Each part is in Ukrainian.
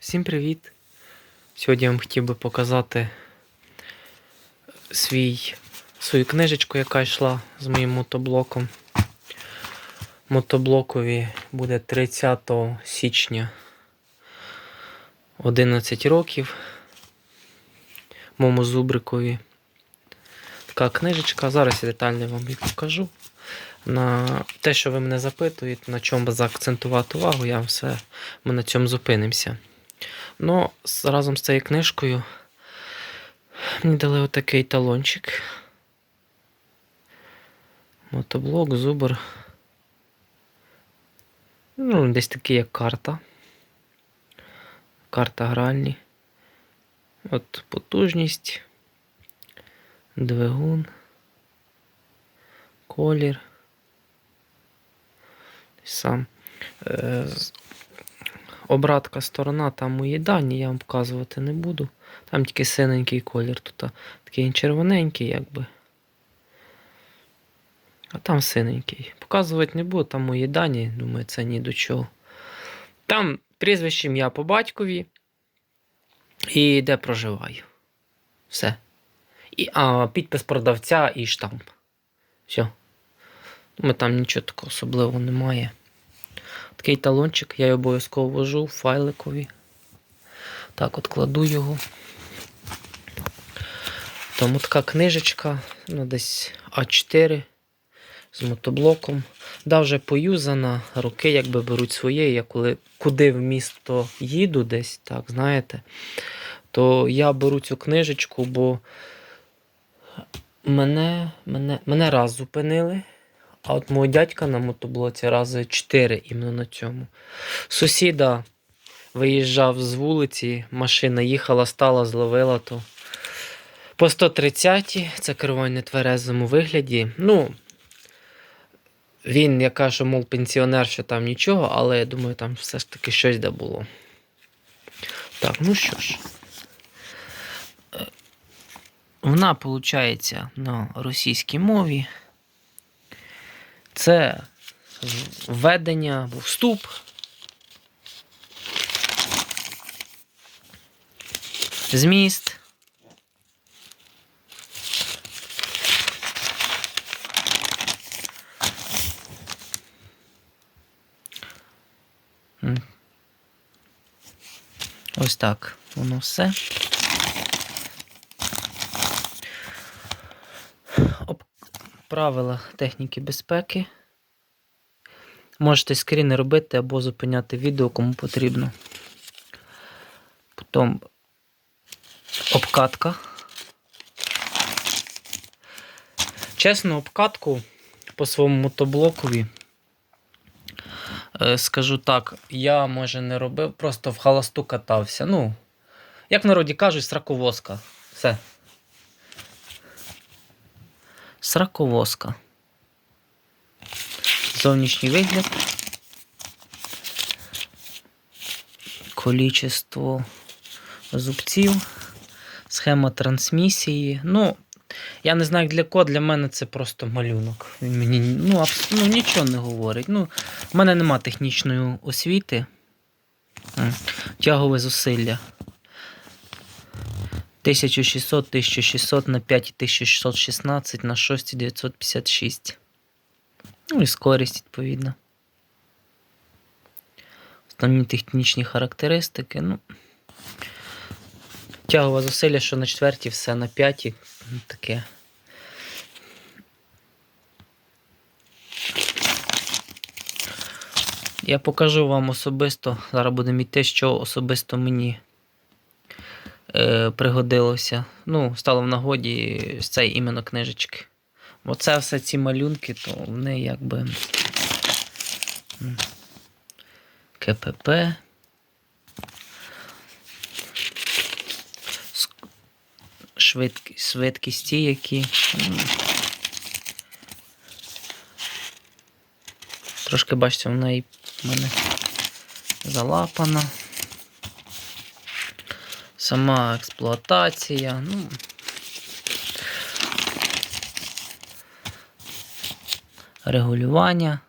Всім привіт! Сьогодні я вам хотів би показати свій, свою книжечку, яка йшла з моїм мотоблоком. Мотоблокові буде 30 січня 11 років. Моєму зубрикові. Така книжечка. Зараз я детально вам її покажу. На те, що ви мене запитуєте, на чому заакцентувати увагу, я все ми на цьому зупинимося. Ну, разом з цією книжкою мені дали отакий талончик. Мотоблок, зубр. Ну, десь такий як карта. Карта гральні. От потужність. Двигун. Колір. Сам. Обратка сторона, там мої дані, я вам показувати не буду. Там тільки синенький колір, тут такий червоненький, якби. А там синенький. Показувати не буду, там мої дані, думаю, це ні до чого. Там прізвище ім'я по батькові і де проживаю. Все. І, а, підпис продавця і штамп. Все. Думаю, там нічого такого особливого немає. Такий талончик, я його обов'язково ввожу в файликові. Так, от кладу його. Тому така книжечка, ну десь А4 з мотоблоком. Да, вже поюзана, роки якби беруть своє. Я коли куди в місто їду десь, так, знаєте, то я беру цю книжечку, бо мене, мене, мене раз зупинили. А от мого дядька на мотоблоці рази 4 іменно на цьому. Сусіда виїжджав з вулиці, машина їхала, стала, зловила то. По 130 це керування в тверезому вигляді. Ну, він, я кажу, мов пенсіонер, що там нічого, але я думаю, там все ж таки щось де було. Так, ну що ж. Е, Вона, виходить, на російській мові. Це введення або вступ. Зміст. Ось так воно все. Правила техніки безпеки. Можете скріни робити або зупиняти відео, кому потрібно. Потім обкатка. Чесно, обкатку по своєму мотоблокові. е, Скажу так, я може не робив, просто в халасту катався. Ну, як в народі кажуть, сраковозка. Все. Сраковозка. Зовнішній вигляд. Количество зубців. Схема трансмісії. Ну, я не знаю для кого, для мене це просто малюнок. Він мені ну, абс- ну, нічого не говорить. Ну, в мене нема технічної освіти. Тягове зусилля. 1600, 1600 на 5 1616 на 6 956. Ну і скорість, відповідно. Основні технічні характеристики. Ну, тягове зусилля, що на четвертій, все на п'ятій. ну, Таке. Я покажу вам особисто. Зараз будемо йти, що особисто мені е, пригодилося. Ну, стало в нагоді з цієї іменно книжечки. Бо це все ці малюнки, то вони якби. КПП. Швидкі, швидкісті які. Трошки бачите, вона і в мене залапана. Сама експлуатація. Ну, регулювання.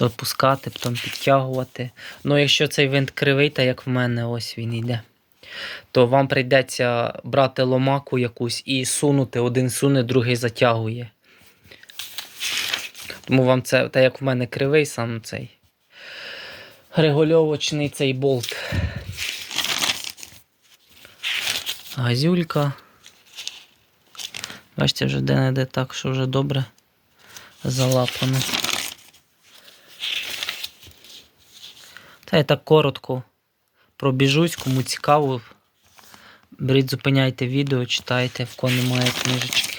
опускати, потім підтягувати. Ну, якщо цей винт кривий, та як в мене, ось він йде, то вам прийдеться брати ломаку якусь і сунути. Один суне, другий затягує. Тому вам це, та як в мене кривий сам цей регульовочний цей болт. Газюлька. Бачите, вже де-не-де так, що вже добре залапано. Та я так коротко пробіжусь, кому цікаво. Беріть, зупиняйте відео, читайте, в кого немає книжечки.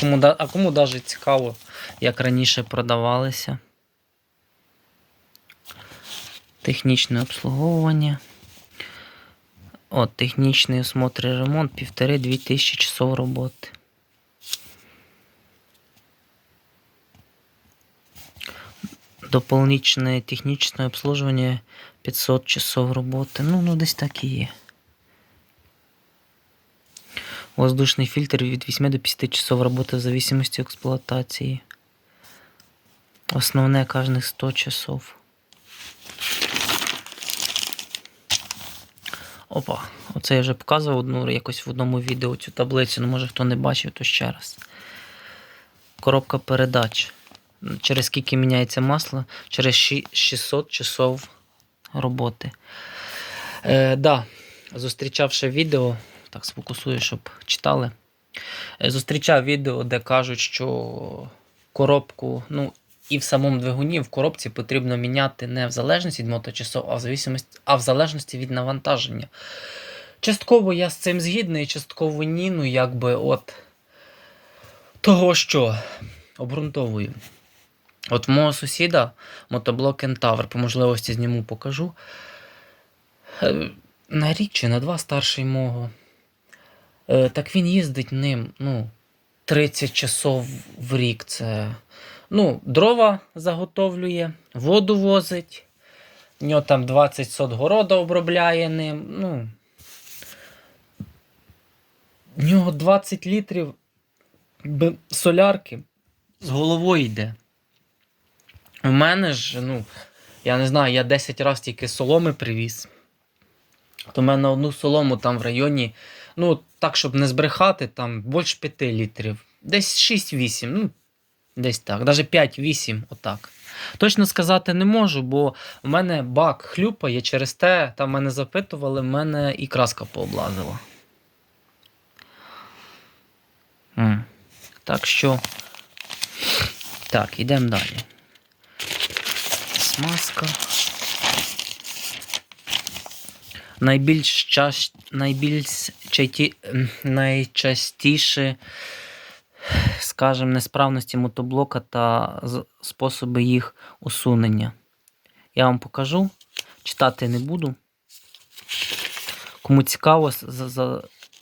Кому, а кому навіть цікаво, як раніше продавалися. Технічне обслуговування. От, технічний осмотр і ремонт, півтори-дві тисячі часов роботи. Дополнительное техническое обслуживание 500 часов работы. Ну, ну десь так і є. Воздушний фільтр від 8 до 50 часов роботи в зависимости від експлуатації. Основне кожних 100 часов. Опа, оце я вже показував одну якось в одному відео цю таблицю, ну може хто не бачив, то ще раз. Коробка передач. Через скільки міняється масло? Через 600 часов роботи. Е, да, зустрічав ще відео, так сфокусую, щоб читали. Е, зустрічав відео, де кажуть, що коробку, ну, і в самому двигуні, в коробці потрібно міняти не в залежності від моточасов, а в, зависимості, а в залежності від навантаження. Частково я з цим згідний, частково ні, ну якби от того, що обґрунтовую. От мого сусіда мотоблок Кентавр, по можливості зніму покажу. Е, На рік чи на два старший мого. Е, Так він їздить ним, ну, 30 часов в рік. Це. Ну, дрова заготовлює, воду возить. В нього там 20 сот города обробляє ним. Ну, в нього 20 літрів солярки з головою йде. У мене ж, ну, я не знаю, я 10 разів тільки соломи привіз. То в мене одну солому там в районі, ну, так, щоб не збрехати, там більше 5 літрів. Десь 6-8, ну, десь так, навіть 5-8, отак. Точно сказати не можу, бо в мене бак хлюпає, через те, там мене запитували, мене і краска пооблазила. Так що. Так, йдемо далі. Смазка. Найбільш, час, найбільш чайті, найчастіше, скажімо, несправності мотоблока та способи їх усунення. Я вам покажу. Читати не буду. Кому цікаво,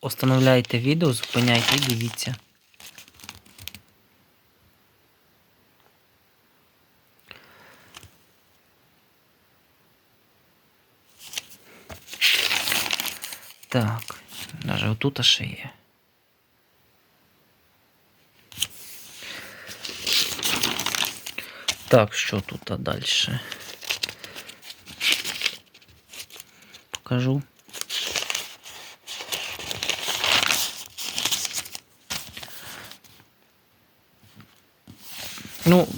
остановляйте відео, зупиняйте і дивіться. Так, навіть отут ще є. Так, що тут далі? Покажу. Ну,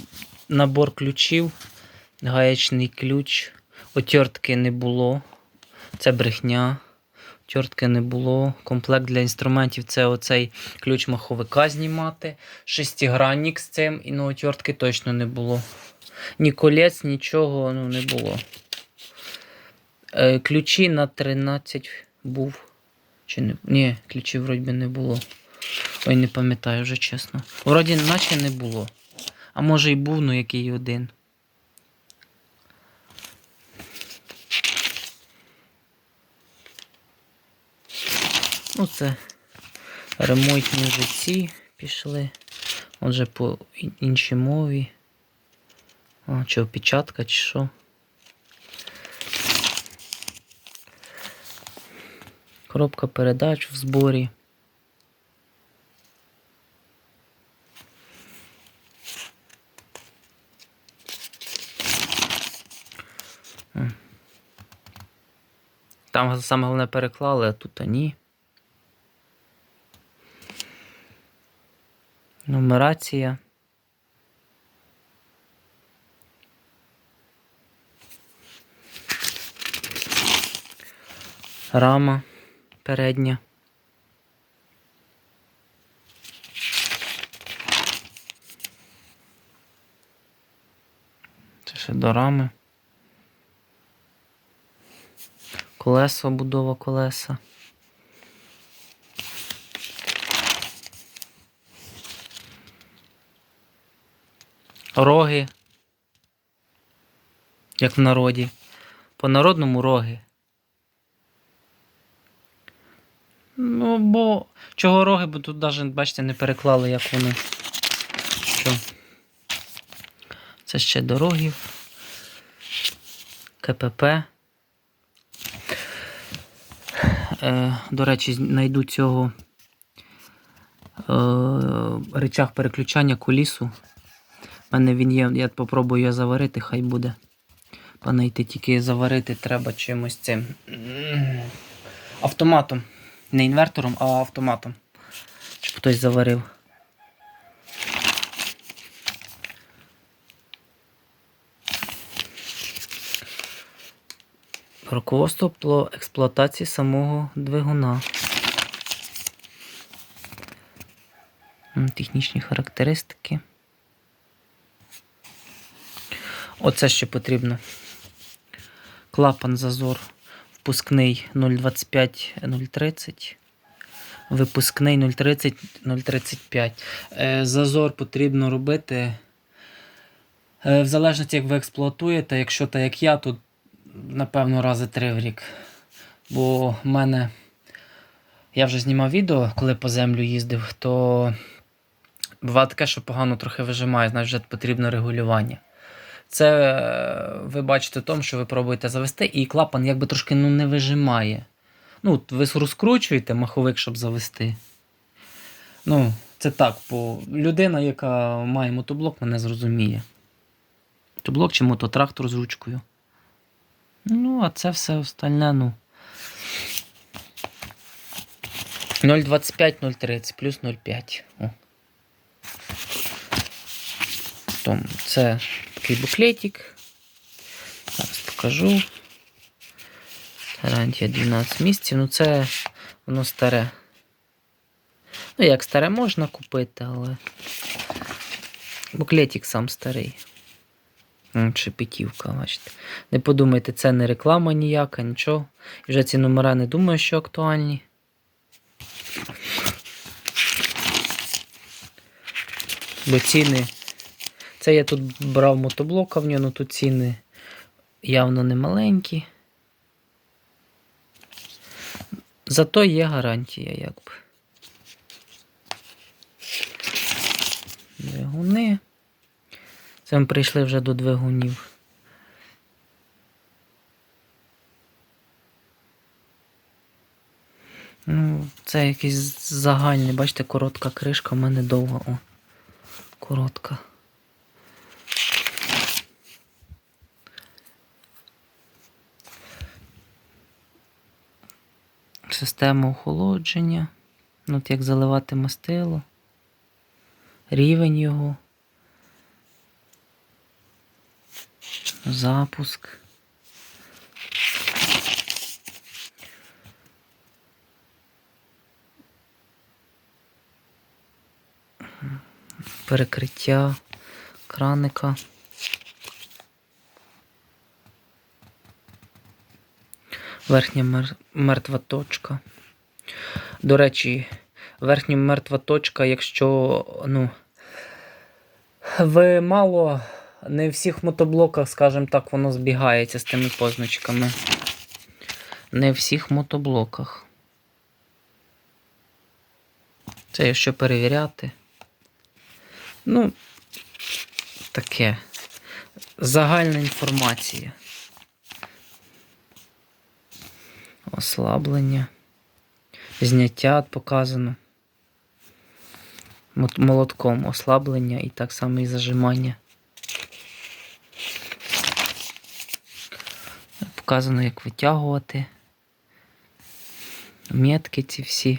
набор ключів, гаячний ключ, отвертки не було. Це брехня. Тьортки не було. Комплект для інструментів це оцей ключ маховика знімати. Шестигранник з цим і ну, отвертки точно не було. Ні колець, нічого ну, не було. Е, ключі на 13 був. Чи не? Ні, ключів вроді не було. Ой, не пам'ятаю вже чесно. Вроді наче не було. А може і був, ну який один. Ну, це ремонтні вже пішли. Отже по іншій мові. А, чи опечатка, чи що. Коробка передач в зборі. Там саме головне переклали, а тут ні. Нумерація. Рама передня. Це ще до рами. Колесо, будова колеса. Роги. Як в народі. По народному роги. Ну, бо чого роги, бо тут навіть, бачите, не переклали, як вони. Що? Це ще до рогів. КПП. Е, до речі, знайду цього е, речах переключання кулісу. У мене він є, я попробую його заварити, хай буде. Панайти тільки заварити треба чимось цим. Автоматом. Не інвертором, а автоматом. Щоб хтось заварив. Руководство по експлуатації самого двигуна. Технічні характеристики. Оце ще потрібно. Клапан зазор впускний 0,25 0,30. Випускний 0,30 0,35. Е, Зазор потрібно робити. е, В залежності, як ви експлуатуєте, якщо так як я, то напевно рази три в рік. Бо в мене. Я вже знімав відео, коли по землю їздив, то буває таке, що погано трохи вижимає, значить вже потрібно регулювання. Це е, ви бачите в тому, що ви пробуєте завести, і клапан якби трошки ну, не вижимає. Ну, ви розкручуєте маховик, щоб завести. Ну, це так, бо людина, яка має мотоблок, мене зрозуміє. Мотоблок чи мототрактор з ручкою. Ну, а це все остальне, ну. 0,25, 0,30 плюс 0,5. О. Це такий буклетик. Зараз покажу. Гарантія 12 місяців. Ну це воно старе. Ну, як старе можна купити, але. Буклетик сам старий. Шепетівка, бачите. Не подумайте, це не реклама ніяка, нічого. І вже ці номера не думаю, що актуальні. Бо ціни. Це я тут брав мотоблока в нього, ну тут ціни явно не маленькі. Зато є гарантія, якби. Двигуни. Це ми прийшли вже до двигунів. Ну, це якийсь загальний, бачите, коротка кришка, в мене довга. О, коротка. Система охолодження. Ну, От як заливати мастило. Рівень його. Запуск. Перекриття краника. Верхня мер... мертва точка. До речі, верхня мертва точка, якщо ну, ви мало, не в всіх мотоблоках, скажімо так, воно збігається з тими позначками. Не в всіх мотоблоках. Це якщо перевіряти. Ну, таке. Загальна інформація. Ослаблення. Зняття показано. Молотком ослаблення і так само і зажимання. Показано, як витягувати. Метки ці всі.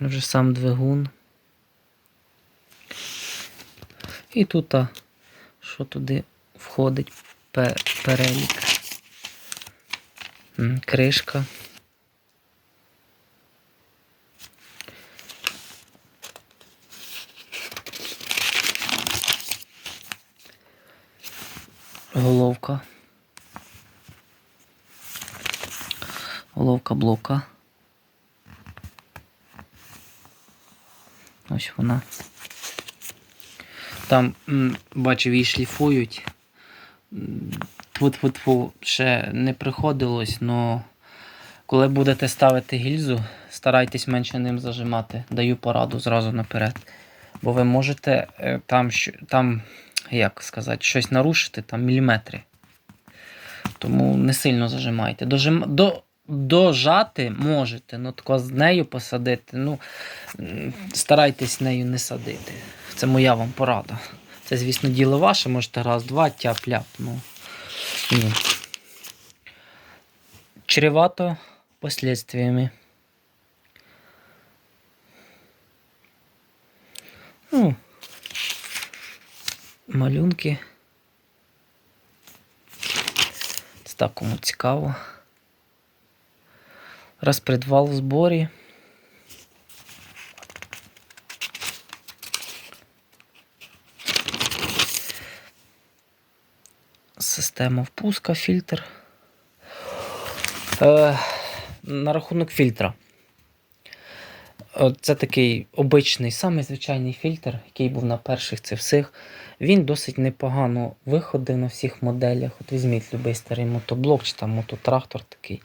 Вже сам двигун. І тут, що туди входить пе- перелік. Кришка. Головка. Головка блока. Ось вона. Там, бачив, її шліфують. Тьфу-тьфу-тьфу, ще не приходилось, але коли будете ставити гільзу, старайтесь менше ним зажимати. Даю пораду зразу наперед. Бо ви можете е, там, там як сказати, щось нарушити, там міліметри. Тому не сильно зажимайте. Дожим... До... Дожати можете, ну тако з нею посадити. Ну, старайтесь нею не садити. Це моя вам порада. Це, звісно, діло ваше, можете раз-два, тяп-ляп. Ну, ні. Чревато последствиями. Ну, малюнки. Це так кому цікаво. Розпредвал в зборі. Система впуска, фільтр. Е, на рахунок фільтра. Це такий обичний, самий звичайний фільтр, який був на перших цих всіх. Він досить непогано виходив на всіх моделях. От візьміть любий старий мотоблок чи там мототрактор такий.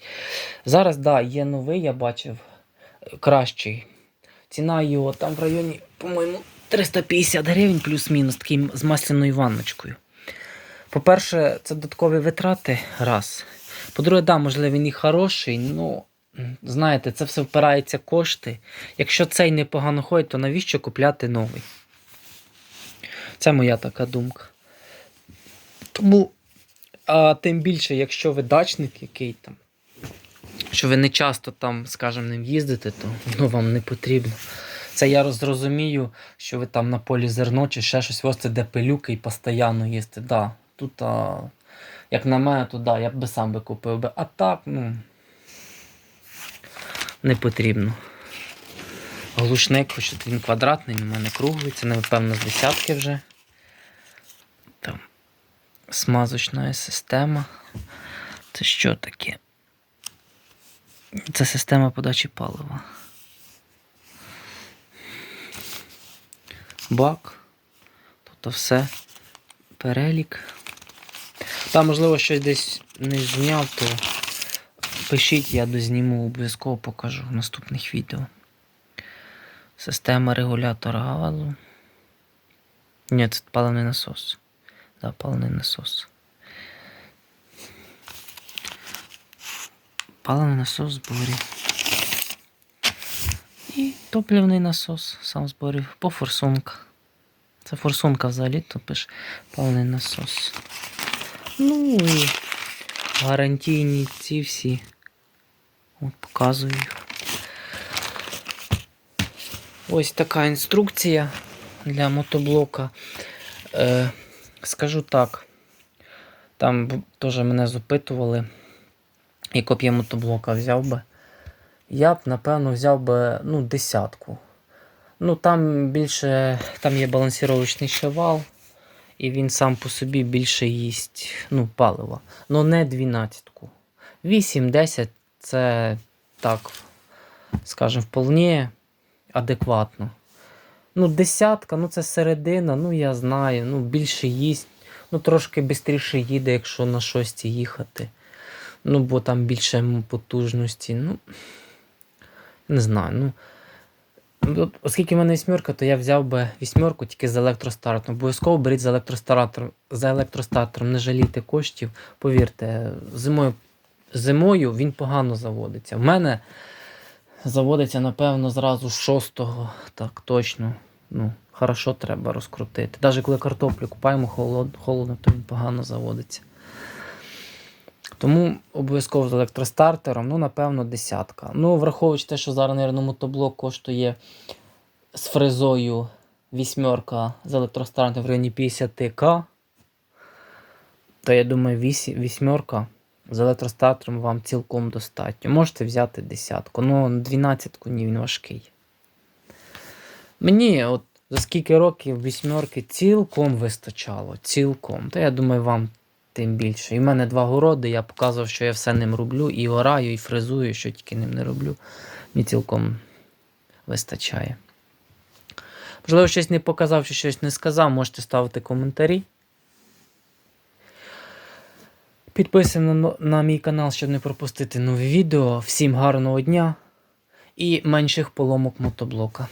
Зараз, да, є новий, я бачив кращий. Ціна його там в районі, по-моєму, 350 гривень плюс-мінус, такий з масляною ванночкою. По-перше, це додаткові витрати. Раз. По-друге, да, можливо, він і хороший, ну. Знаєте, це все впирається кошти. Якщо цей непогано ходить, то навіщо купляти новий? Це моя така думка. Тому, а тим більше, якщо ви дачник який там, що ви не часто там, скажімо, ним їздите, то воно вам не потрібно. Це я зрозумію, що ви там на полі зерно чи ще щось возите, де пилюки і постійно їсти. Да, тут, а, як на мене, то да, я б сам би купив би. А так, ну не потрібно. Глушник, хоч він квадратний, у мене круглий, це, напевно, з десятки вже. Там смазочна система. Це що таке? Це система подачі палива. Бак. Тобто все. Перелік. Там, можливо, щось десь не зняв, то Пишіть, я дозніму, обов'язково покажу в наступних відео. Система регулятора газу. Ні, це паливний насос. Да, паливний насос. Паливний насос зборі. І топливний насос сам в зборі по форсунках. Це форсунка взагалі, то пише паливний насос. Ну і гарантійні ці всі. От показую їх. Ось така інструкція для мотоблока. Е, скажу так. Там теж мене запитували, яку б я мотоблока взяв би. Я б, напевно, взяв би ну, десятку. Ну, там більше, там є балансіровочний шевал, і він сам по собі більше їсть ну, палива. Ну не 12-ку. 8-10 це так, скажімо, вполне адекватно. Ну, десятка, ну це середина, ну я знаю, ну більше їсть, ну трошки швидше їде, якщо на шості їхати. Ну, бо там більше потужності. Ну, не знаю. ну. Ну, Оскільки в мене вісьмерка, то я взяв би вісьмерку тільки з електростартом. Обов'язково беріть з електростаратором. За електростатором не жалійте коштів. Повірте, зимою, зимою він погано заводиться. В мене заводиться, напевно, зразу з шостого, так точно. Ну, хорошо треба розкрутити. Навіть коли картоплю купаємо холод, холодно, то він погано заводиться. Тому обов'язково з електростартером, ну, напевно, десятка. Ну, враховуючи те, що зараз, мабуть, мотоблок коштує з фрезою вісьмерка з електростартером в районі 50к, то я думаю, вісьмерка з електростартером вам цілком достатньо. Можете взяти десятку. Ну, 12 ні, він важкий. Мені от за скільки років вісьмерки цілком вистачало. Цілком. Та я думаю, вам тим більше. І в мене два городи, я показував, що я все ним роблю, і ораю, і фрезую, що тільки ним не роблю. Мені цілком вистачає. Можливо, щось не показав чи щось не сказав, можете ставити коментарі. Підписуємо на, на мій канал, щоб не пропустити нові відео. Всім гарного дня і менших поломок мотоблока.